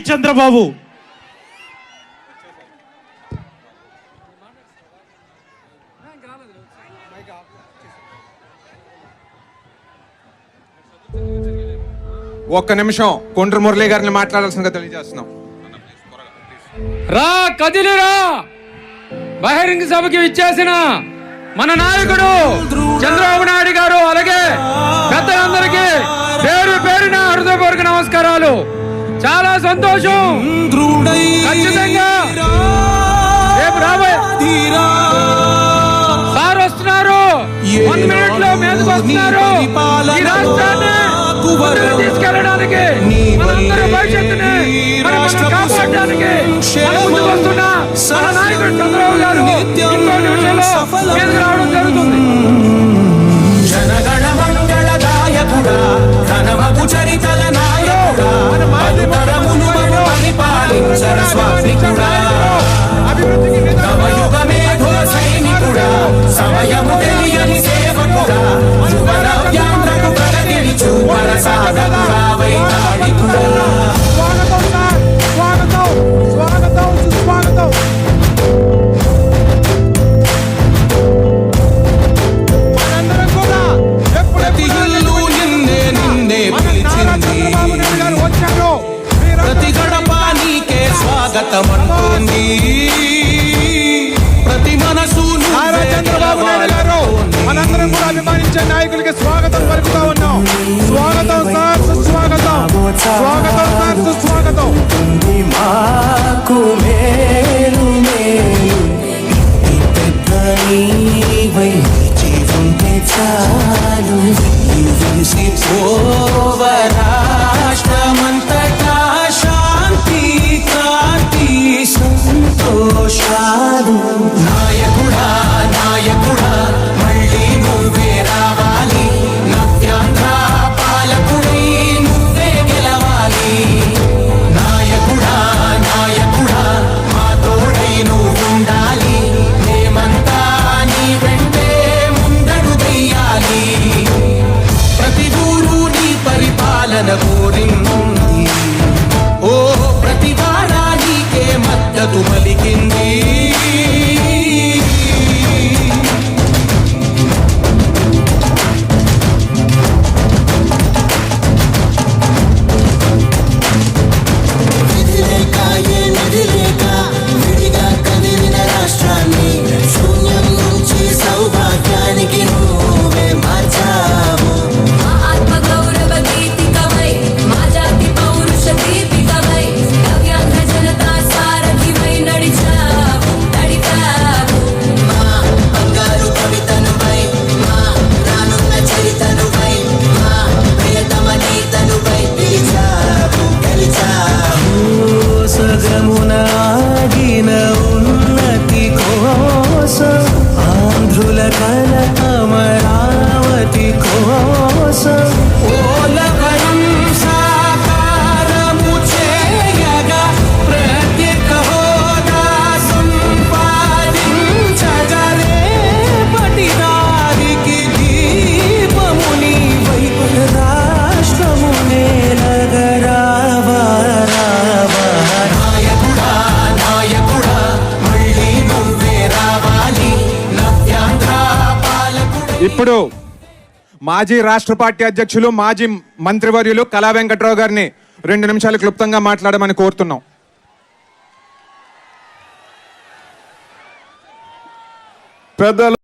చంద్రబాబు. ఒక్క నిమిషం కొండ్రు మురళి గారిని మాట్లాడాల్సిందిగా తెలియజేస్తున్నాం. రా కదిలిరా. బహిరంగ సభకి ఇచ్చేసిన మన నాయకుడు చంద్రబాబు నాయుడు గారు అలాగే పెద్దలందరికీ పేరు పేరున హృదయపూర్వక నమస్కారాలు. చాలా సంతోషం. ఖచ్చితంగా. రేపు రాబోయే సార్ వస్తున్నారు. వన్ మినిట్లో మీదకి వస్తున్నారు. ఈ రాష్ట్రాన్ని ముందుకు తీసుకెళ్ళడానికి మనందరి స్వాగతం అంటోంది ప్రతి మనసు చంద్రబాబు నాయుడు గారు కూడా అభిమానించే నాయకులకి స్వాగతం పలుకుతా ఉన్నాం. స్వాగతం సార్ సుస్వాగతం. స్వాగతం సార్ సుస్వాగతం. ఉంది మాకు మేలు మేలు. చాలు. విరిసి a tu felek ఇప్పుడు మాజీ రాష్ట్ర పార్టీ అధ్యక్షులు మాజీ మంత్రివర్యులు కళా వెంకట్రావు గారిని రెండు నిమిషాలు క్లుప్తంగా మాట్లాడమని కోరుతున్నాం. పెద్దలు